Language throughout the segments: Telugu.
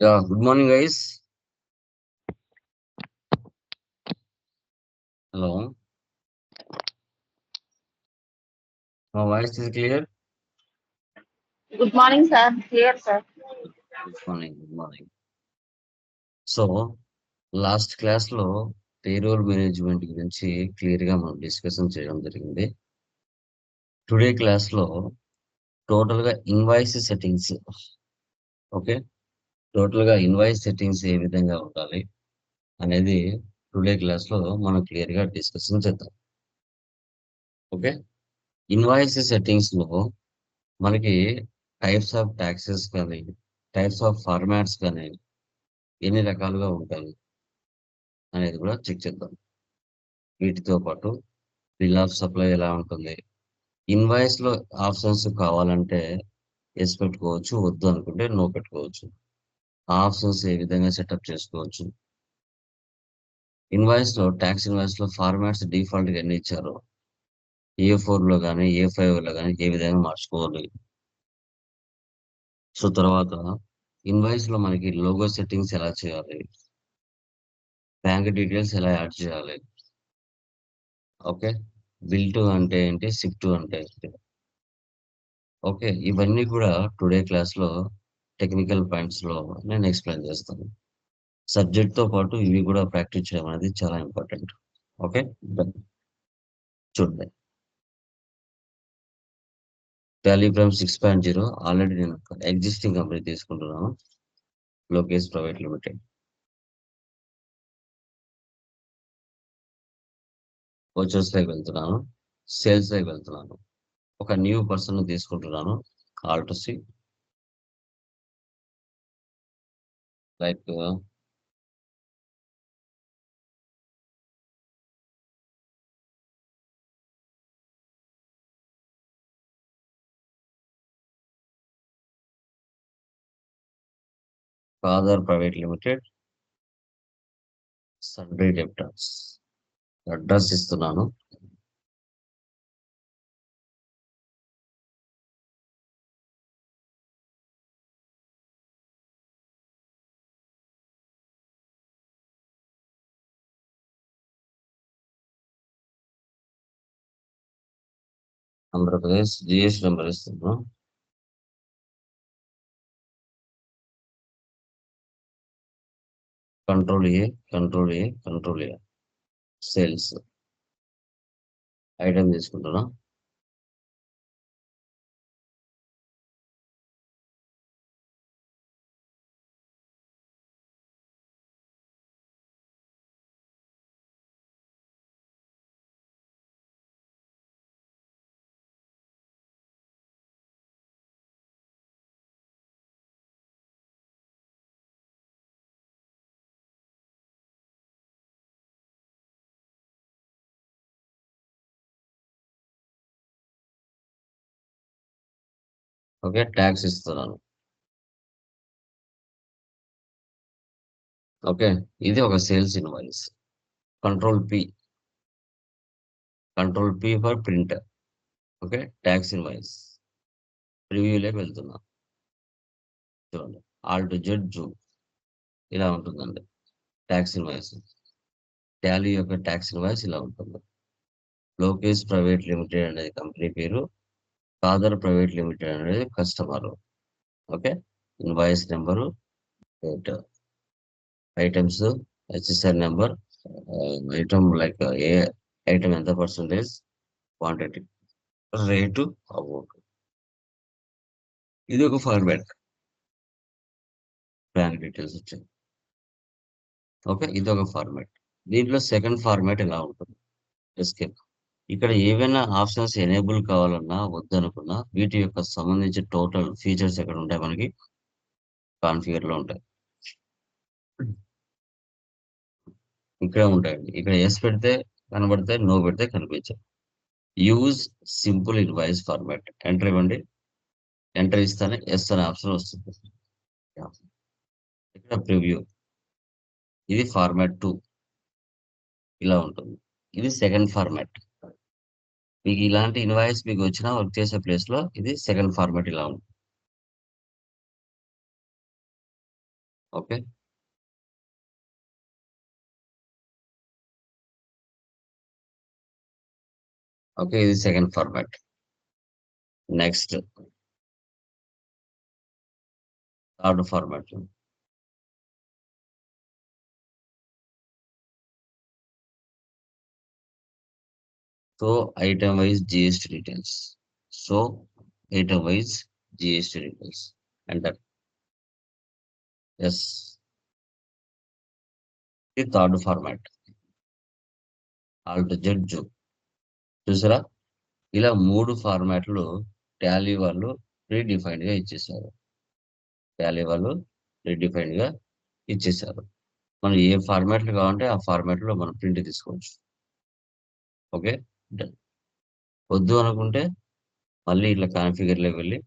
Yeah, good morning, guys. Hello. My voice is clear? Good morning sir clear sir Good morning, good morning. So last క్లాస్లో పేరోల్ మేనేజ్మెంట్ గురించి క్లియర్గా మనం డిస్కషన్ చేయడం జరిగింది టుడే క్లాస్లో టోటల్గా ఇన్వాయిస్ సెట్టింగ్స్ ఓకే టోటల్గా ఇన్వాయిస్ సెట్టింగ్స్ ఏ విధంగా ఉండాలి అనేది టుడే క్లాస్లో మనం క్లియర్గా డిస్కషన్ చేద్దాం. ఓకే? ఇన్వాయిస్ సెట్టింగ్స్లో మనకి టైప్స్ ఆఫ్ ట్యాక్సెస్ కానీ టైప్స్ ఆఫ్ ఫార్మాట్స్ కానీ ఎన్ని రకాలుగా ఉంటాయి అనేది కూడా చెక్ చేద్దాం. వీటితో పాటు బిల్ ఆఫ్ సప్లై ఎలా ఉంటుంది? ఇన్వాయిస్లో ఆప్షన్స్ కావాలంటే ఎస్ పెట్టుకోవచ్చు వద్దు అనుకుంటే నో పెట్టుకోవచ్చు. ఆప్షన్స్ ఏ విధంగా సెటప్ చేసుకోవచ్చు? ఇన్వాయిస్లో ట్యాక్స్ ఇన్వాయిస్లో ఫార్మాట్స్ డిఫాల్ట్గా ఎన్ని ఇచ్చారు? ఏ ఫోర్లో కానీ ఏ ఫైవ్లో కానీ ఏ విధంగా మార్చుకోవాలి? సో తర్వాత ఇన్వాయిస్లో మనకి లోగో సెట్టింగ్స్ ఎలా చేయాలి? బ్యాంక్ డీటెయిల్స్ ఎలా యాడ్ చేయాలి? ఓకే. బిల్ టు అంటే ఏంటి? సిక్ టు అంటే ఏంటి? ఓకే. ఇవన్నీ కూడా టుడే క్లాస్లో టెక్నికల్ పాయింట్స్లో నేను ఎక్స్ప్లెయిన్ చేస్తాను. సబ్జెక్ట్తో పాటు ఇవి కూడా ప్రాక్టీస్ చేయడం అనేది చాలా ఇంపార్టెంట్ ఓకే చూడండి. టెలిగ్రామ్ సిక్స్ పాయింట్ జీరో ఆల్రెడీ నేను ఎగ్జిస్టింగ్ కంపెనీ తీసుకుంటున్నాను. లోకేష్ ప్రైవేట్ లిమిటెడ్ వచ్చర్స్ దగ్గర వెళ్తున్నాను. సేల్స్ దగ్గర వెళ్తున్నాను. ఒక న్యూ పర్సన్ తీసుకుంటున్నాను. Alt C like father private limited sundry debtors address ఇస్తున్నాను. ఆంధ్రప్రదేశ్ జిఎస్ నెంబర్ ఇస్తున్నాను control A control A control A sales item తీసుకుంటున్నా. ఓకే ట్యాక్స్ ఇస్తున్నాను. ఓకే ఇది ఒక sales invoice. Control P. Control P for printer okay tax invoice. ప్రివ్యూలోకి వెళ్తున్నా. చూడండి ఆల్ట్ జెడ్ జూమ్ ఇలా ఉంటుందండి ట్యాక్స్ ఇన్వాయిస్. టాలీ యొక్క ట్యాక్స్ ఇన్వాయిస్ ఇలా ఉంటుంది. లోకేష్ ప్రైవేట్ లిమిటెడ్ అనేది కంపెనీ పేరు. కాదర్ ప్రైవేట్ లిమిటెడ్ అనేది customer okay invoice number date items HSR number item like a item ఎంత పర్సంటేజ్ క్వాంటిటీ రేటు అమౌంట్ ఇది ఒక ఫార్మాట్ బ్యాంక్ డీటెయిల్స్ వచ్చాయి ఓకే ఇది ఒక ఫార్మాట్ దీంట్లో సెకండ్ ఫార్మాట్ ఎలా ఉంటుంది? ఎస్కేప్ ఇక్కడ ఏవైనా ఆప్షన్స్ ఎనేబుల్ కావాలన్నా వద్దనుకున్నా వీటి యొక్క సంబంధించి టోటల్ ఫీచర్స్ ఎక్కడ ఉంటాయి మనకి? కాన్ఫిగర్లో ఉంటాయి. ఇక్కడ ఉంటాయండి. ఇక్కడ ఎస్ పెడితే కనబడితే నో పెడితే కనిపించాయి use simple invoice format enter ఇవ్వండి. ఎంటర్ ఇస్తానే ఎస్ అనే ఆప్షన్ వస్తుంది. ఇక్కడ ప్రివ్యూ. ఇది ఫార్మాట్ టూ ఇలా ఉంటుంది. ఇది సెకండ్ ఫార్మాట్ మీకు ఇలాంటి ఇన్వాయిస్ మీకు వచ్చిన వర్క్ చేసే ప్లేస్లో ఇది సెకండ్ ఫార్మాట్ ఇలా ఉంది ఓకే. ఓకే ఇది second format. Next. Third format. So item wise GST details so item wise GST details enter yes ఇది third format alt Z zoo చూసారా? ఇలా మూడు ఫార్మాట్లు టాలీ వాళ్ళు ప్రీడిఫైన్డ్గా ఇచ్చేసారు. టాలీ వాళ్ళు ప్రీడిఫైన్డ్గా ఇచ్చేసారు. మనం ఏ ఫార్మాట్లు కావాలంటే ఆ ఫార్మాట్లో మనం ప్రింట్ తీసుకోవచ్చు. ఓకే డన్ వద్దు అనుకుంటే మళ్ళీ ఇట్లా కాన్ఫిగర్లోకి వెళ్ళి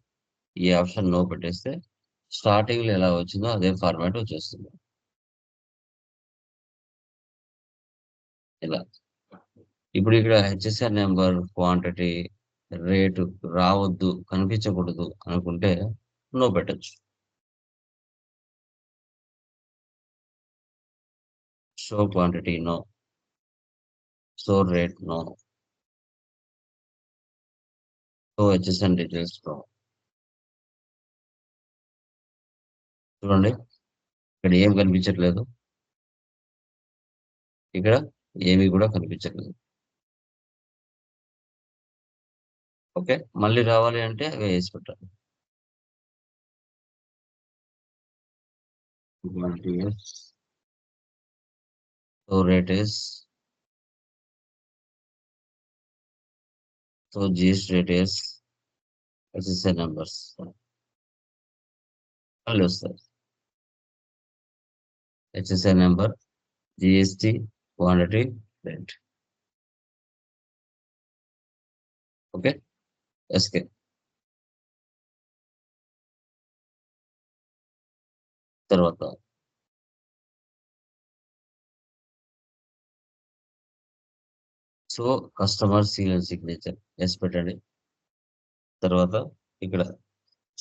ఈ ఆప్షన్ నో పెట్టేస్తే స్టార్టింగ్లో ఎలా వచ్చిందో అదే ఫార్మాట్ వచ్చేస్తుంది. ఇలా. ఇప్పుడు ఇక్కడ హెచ్ఎస్ఆర్ నెంబర్ క్వాంటిటీ రేటు రావద్దు కనిపించకూడదు అనుకుంటే నో పెట్టచ్చు. Show quantity no. So rate no. HSN details no చూడండి ఇక్కడ ఏం కనిపించట్లేదు. ఇక్కడ ఏమీ కూడా కనిపించట్లేదు. ఓకే మళ్ళీ రావాలి అంటే అవి వేసి పెట్టాలి. So rate is so GS rate is SSI numbers మళ్ళీ వస్తాయి HSI number GST quantity rate okay SK తర్వాత so customer seal and signature yes పెట్టండి. తర్వాత ఇక్కడ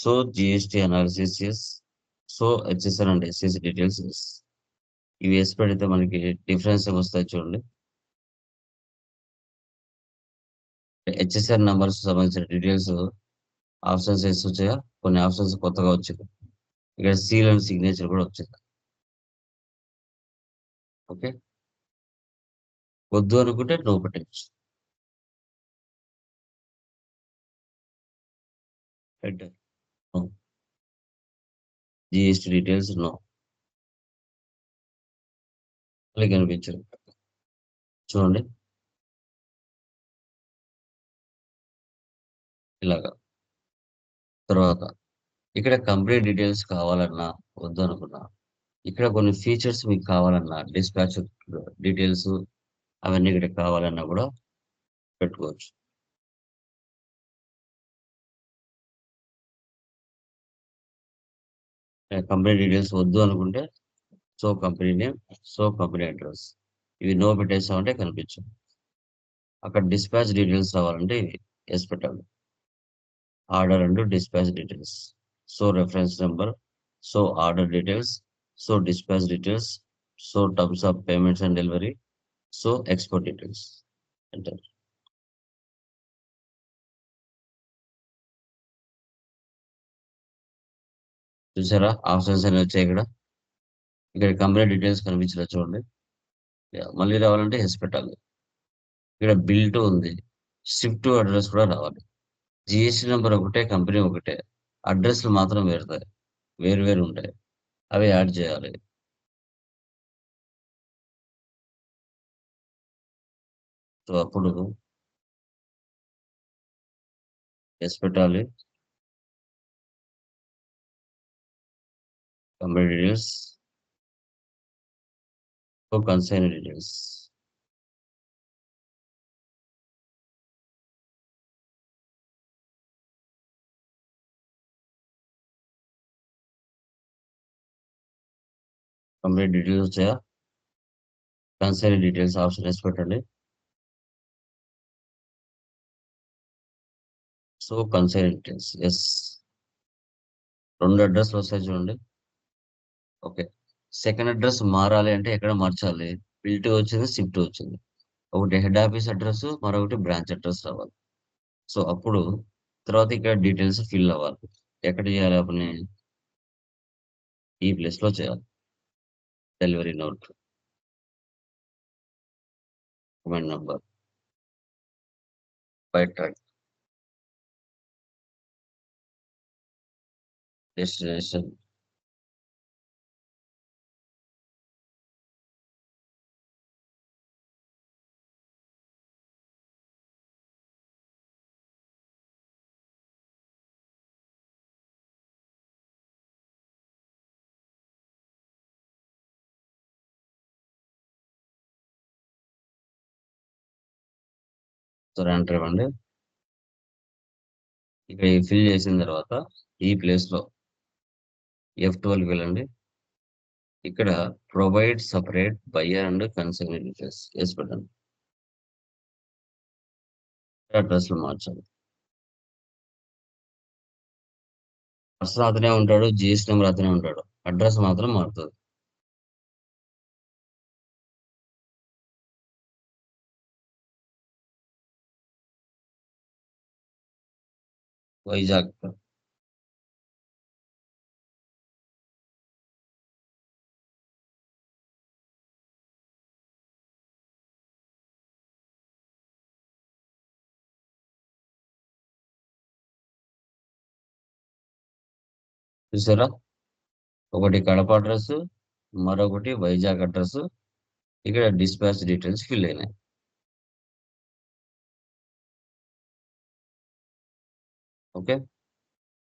so GST analysis yes so HSR and SS details yes ఇవి ఎస్ పెడితే మనకి డిఫరెన్స్ ఏమొస్తాయి చూడండి. హెచ్ఎస్ఆర్ నంబర్స్ సంబంధించిన డీటెయిల్స్ ఆప్షన్స్ వేసి వచ్చాయా? కొన్ని ఆప్షన్స్ కొత్తగా వచ్చాయి. ఇక్కడ సీల్ అండ్ సిగ్నేచర్ కూడా వచ్చింది ఓకే వద్దు అనుకుంటే నో పెట్టచ్చు header no GST details no అలా కనిపించదు చూడండి. ఇలాగా. తర్వాత ఇక్కడ కంపెనీ డీటెయిల్స్ కావాలన్నా వద్దు అనుకున్నా ఇక్కడ కొన్ని ఫీచర్స్ మీకు కావాలన్నా డిస్పాచ్ డీటెయిల్స్ అవన్నీ ఇక్కడ కావాలన్నా కూడా పెట్టుకోవచ్చు. కంపెనీ డీటెయిల్స్ వద్దు అనుకుంటే so company name so company address. ఇవి నో పెట్టేసామంటే కనిపించవు అక్కడ డిస్పాచ్ డీటెయిల్స్ రావాలంటే ఇవి ఎస్ పెట్టాలి. Order and dispatch details so reference number so order details so dispatch details so terms of payments and delivery so export details enter చూసారా? ఆప్షన్స్ అనేవి వచ్చాయి ఇక్కడ. ఇక్కడ కంపెనీ డీటెయిల్స్ కనిపించలేదు చూడండి. మళ్ళీ రావాలంటే హెస్ పెట్టాలి. ఇక్కడ బిల్ట్ ఉంది. షిఫ్ట్ అడ్రస్ కూడా రావాలి. జిఎస్టీ నెంబర్ ఒకటే కంపెనీ ఒకటే. అడ్రస్లు మాత్రం వేరుతాయి. వేరు వేరు ఉంటాయి. అవి యాడ్ చేయాలి. సో అప్పుడు ఎస్ పెట్టాలి. Company details. Consign details. Complete details వచ్చాయా? కన్సైన్ డీటెయిల్స్ ఆప్షన్ వేసి పెట్టండి. సో కన్సైన్ ఎస్ రెండు అడ్రస్లు వస్తాయి చూడండి. ఓకే సెకండ్ అడ్రస్ మారాలి అంటే ఎక్కడ మార్చాలి? బిల్ట్ వచ్చింది షిఫ్ట్ వచ్చింది. ఒకటి హెడ్ ఆఫీస్ అడ్రస్ మరొకటి బ్రాంచ్ అడ్రస్ రావాలి. సో అప్పుడు తర్వాత ఇక్కడ డీటెయిల్స్ ఫిల్ అవ్వాలి. ఎక్కడ చేయాలి అప్పుడు? ఈ ప్లేస్లో చేయాలి. Delivery note comment number by track destination so enter ఇవ్వండి ఇక్కడ ఫిల్ చేసిన తర్వాత ఈ ప్లేస్లో ఎఫ్ ట్వెల్వ్ వెళ్ళండి. ఇక్కడ provide separate buyer and concern details వేసి పెట్టండి అడ్రస్లో మార్చాలి. పర్సన్ అతనే ఉంటాడు జిఎస్ నెంబర్ అతనే ఉంటాడు. అడ్రస్ మాత్రం మారుతుంది. వైజాగ్ చూసారా? ఒకటి కడప అడ్రస్ మరొకటి వైజాగ్ అడ్రస్ ఇక్కడ డిస్పాచ్ డీటెయిల్స్ ఫిల్ అయినాయి. ఓకే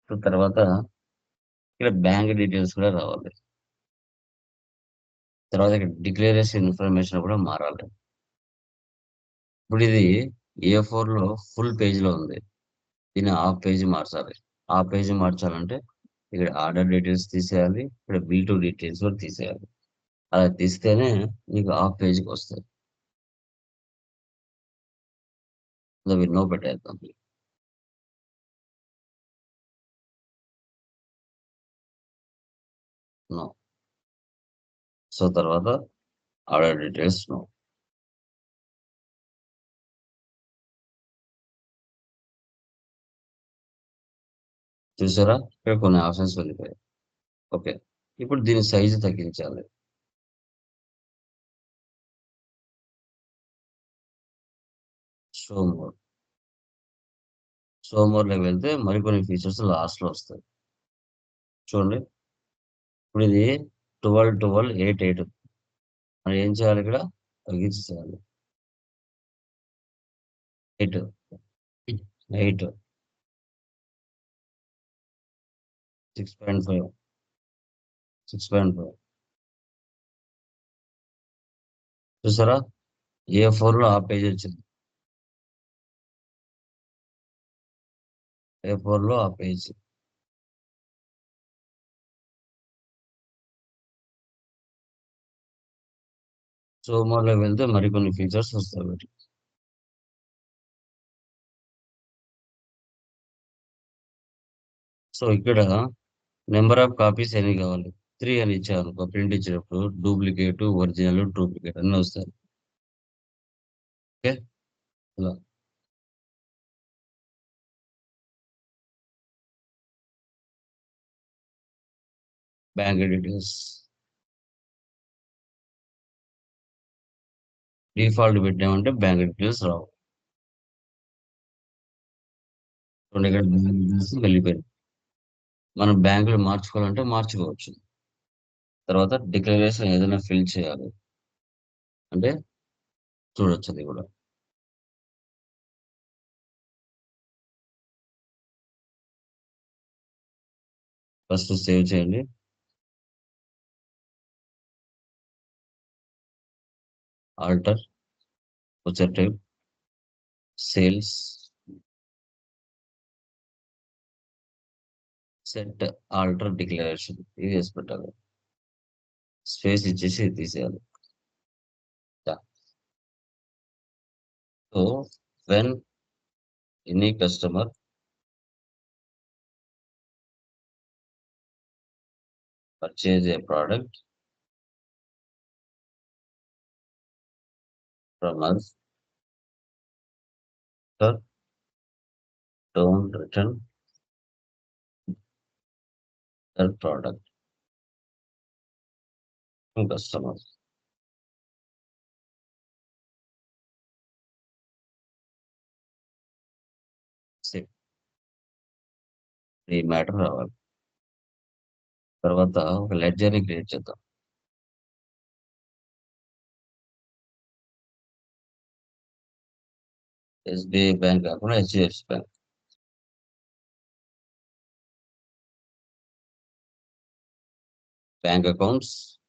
సో తర్వాత ఇక్కడ బ్యాంక్ డీటెయిల్స్ కూడా రావాలి. తర్వాత ఇక్కడ డిక్లరేషన్ ఇన్ఫర్మేషన్ కూడా మారాలి. ఇప్పుడు ఇది ఏ ఫోర్లో ఫుల్ పేజ్లో ఉంది. దీన్ని హాఫ్ పేజ్ మార్చాలి. ఆ పేజ్ మార్చాలంటే ఇక్కడ ఆర్డర్ డీటెయిల్స్ తీసేయాలి ఇక్కడ బిల్ టు డీటెయిల్స్ కూడా తీసేయాలి. అలా తీస్తేనే మీకు హాఫ్ పేజ్కి వస్తుంది అవి నో పెట్టేద్దాం. నో సో తర్వాత ఆర్డర్ డీటెయిల్స్ నో చూసారా? ఇక్కడ కొన్ని ఆప్షన్స్ వెళ్ళిపోయాయి ఓకే. ఇప్పుడు దీని సైజు తగ్గించాలి. షో మోడ్ షో మోడ్లోకి వెళ్తే మరికొన్ని ఫీచర్స్ లాస్ట్లో వస్తాయి. చూడండి. ఇప్పుడు ఇది ట్వెల్వ్ ట్వెల్వ్ ఎయిట్ ఎయిట్. మనం ఏం చేయాలి ఇక్కడ? తగ్గించేయాలి eight. Eight. Six point five six point five చూసారా? ఏ ఫోర్లో ఆ పేజ్ వచ్చింది. ఏ ఫోర్లో ఆ పేజ్ సోమవారంలో వెళ్తే మరికొన్ని ఫీచర్స్ వస్తాయి వీటికి. సో ఇక్కడ నెంబర్ ఆఫ్ కాపీస్ ఎన్ని కావాలి త్రీ అని ఇచ్చాను ప్రింట్ ఇచ్చినప్పుడు డూప్లికేట్ ఒరిజినల్ డూప్లికేట్ అన్నీ వస్తాయి. ఓకే ఇలా బ్యాంక్ డీటెయిల్స్ డిఫాల్ట్ పెట్టామంటే బ్యాంక్ డీటెయిల్స్ రావు. రెండు గంటల వెళ్ళిపోయింది. మనం బ్యాంకులు మార్చుకోవాలంటే మార్చుకోవచ్చు. తర్వాత డిక్లరేషన్ ఏదైనా ఫిల్ చేయాలి. అంటే చూడొచ్చు అది కూడా. ఫస్ట్ సేవ్ చేయండి. ఆల్టర్ వచ్చే type sales. Set alter declaration ఇది వేసి పెట్టాలి స్పేస్ ఇచ్చేసి ఇది తీసేయాలి so when any customer purchase a product from us sir don't return that product. To customers. ఈ మ్యాటర్ రావాలి. తర్వాత ఒక లెడ్జర్ని క్రియేట్ చేద్దాం. ఎస్బీఐ బ్యాంక్ కాకుండా HDFC bank bank accounts.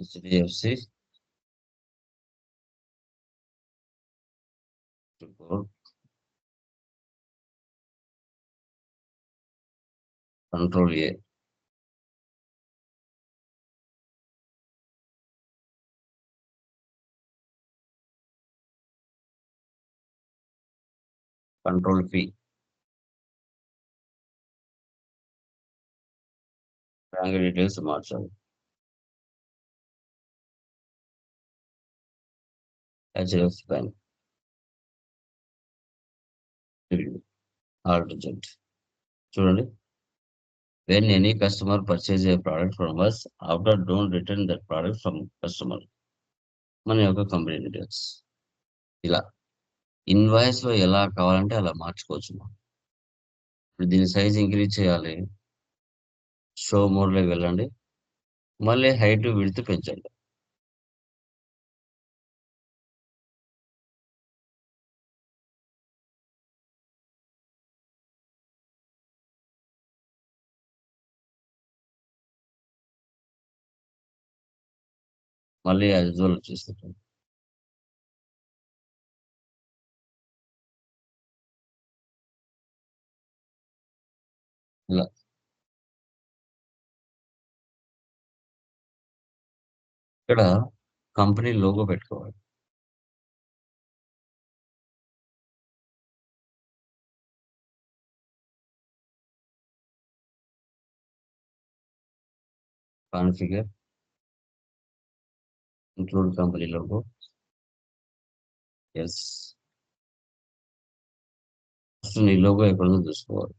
HDFC. Report. Control A. Control fee. Bank details మార్చాలి. హెచ్డిఎఫ్సి బ్యాంక్ ఆల్ రిజల్ట్ చూడండి. When any customer purchase a product from us after don't return that product from customer మన యొక్క కంపెనీ డీటెయిల్స్ ఇలా. ఇన్వాయిస్లో ఎలా కావాలంటే అలా మార్చుకోవచ్చు మనం. ఇప్పుడు దీని సైజ్ ఇంక్రీజ్ చేయాలి. షో మోడ్లోకి వెళ్ళండి. మళ్ళీ హైట్ విడ్త్ పెంచండి. మళ్ళీ యాజ్ యూజువల్ వచ్చేస్తుంది ఇలా. ఇక్కడ కంపెనీ లోగో పెట్టుకోవాలి. Configure include company logo. Yes first నీ లోగో ఎక్కడ చూసుకోవాలి.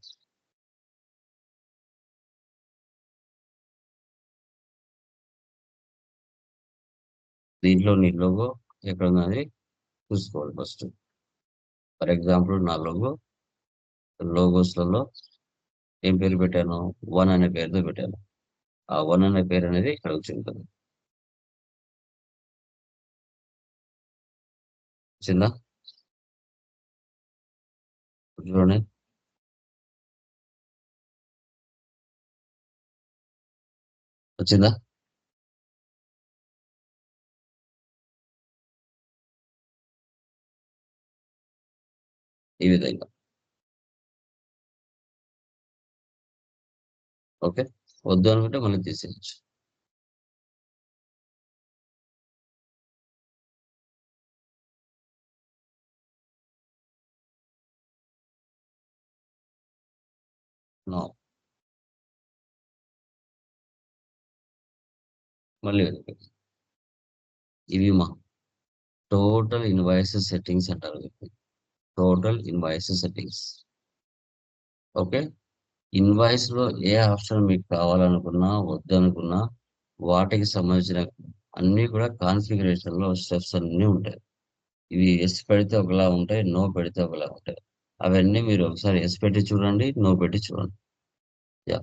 దీంట్లో నీ లోగో ఎక్కడ ఉన్నది చూసుకోవాలి ఫస్ట్ ఫర్ ఎగ్జాంపుల్ నా లోగో లోగోస్లలో ఏం పేరు పెట్టాను? వన్ అనే పేరుతో పెట్టాను. ఆ వన్ అనే పేరు అనేది ఇక్కడ వచ్చి వచ్చిందా? చూడండి. వచ్చిందా? ఈ విధంగా. ఓకే? వద్దు అనుకుంటే మళ్ళీ తీసేయచ్చు. నో. మళ్ళీ ఇవి మా టోటల్ ఇన్వాయిస్ సెట్టింగ్స్ అంటారు. Total invoice settings. ఓకే? ఇన్వాయిస్లో ఏ ఆప్షన్ మీకు కావాలనుకున్నా వద్దనుకున్నా వాటికి సంబంధించిన అన్ని కూడా కాన్ఫిగరేషన్లో స్టెప్స్ అన్ని ఉంటాయి. ఇవి ఎస్ పెడితే ఒకలా ఉంటాయి నో పెడితే ఒకలా ఉంటాయి. అవన్నీ మీరు ఒకసారి ఎస్ పెట్టి చూడండి నో పెట్టి చూడండి. యా.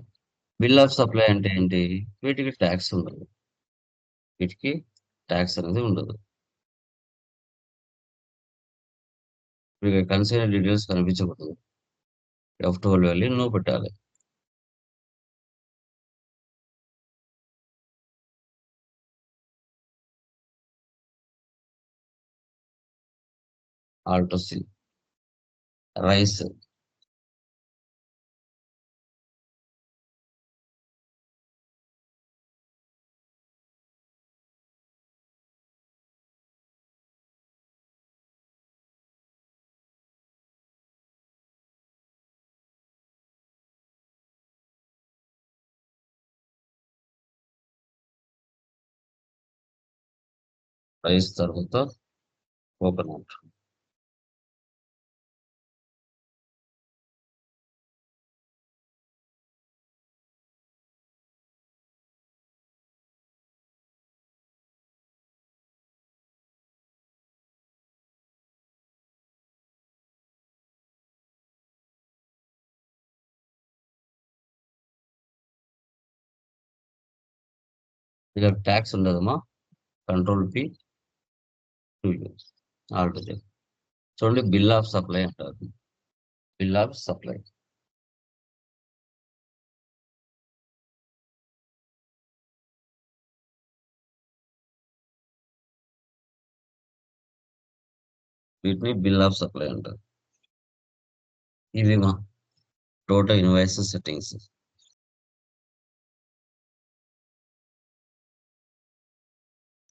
బిల్ ఆఫ్ సప్లై అంటే ఏంటి? వీటికి ట్యాక్స్ ఉండదు. వీటికి ట్యాక్స్ అనేది ఉండదు. మీకు కన్సైన్ డీటెయిల్స్ కనిపించకూడదు. ఎఫ్ ట్వెల్వ్ వెళ్ళి నో పెట్టాలి. ఆల్టో సి రైస్ ప్రైస్ తర్వాత కోకోనట్ ఇక tax ఉండదమ్మా control P two use all to చూడండి బిల్ ఆఫ్ సప్లై అంటారు బిల్ ఆఫ్ సప్లై వీటిని బిల్ ఆఫ్ సప్లై అంటారు ఇవి మా టోటల్ ఇన్వాయిస్ సెట్టింగ్స్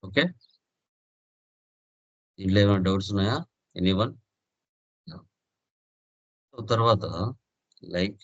ఓకే ఇందులో ఏమైనా డౌట్స్ ఉన్నాయా? ఎనీ వన్ తర్వాత లైక్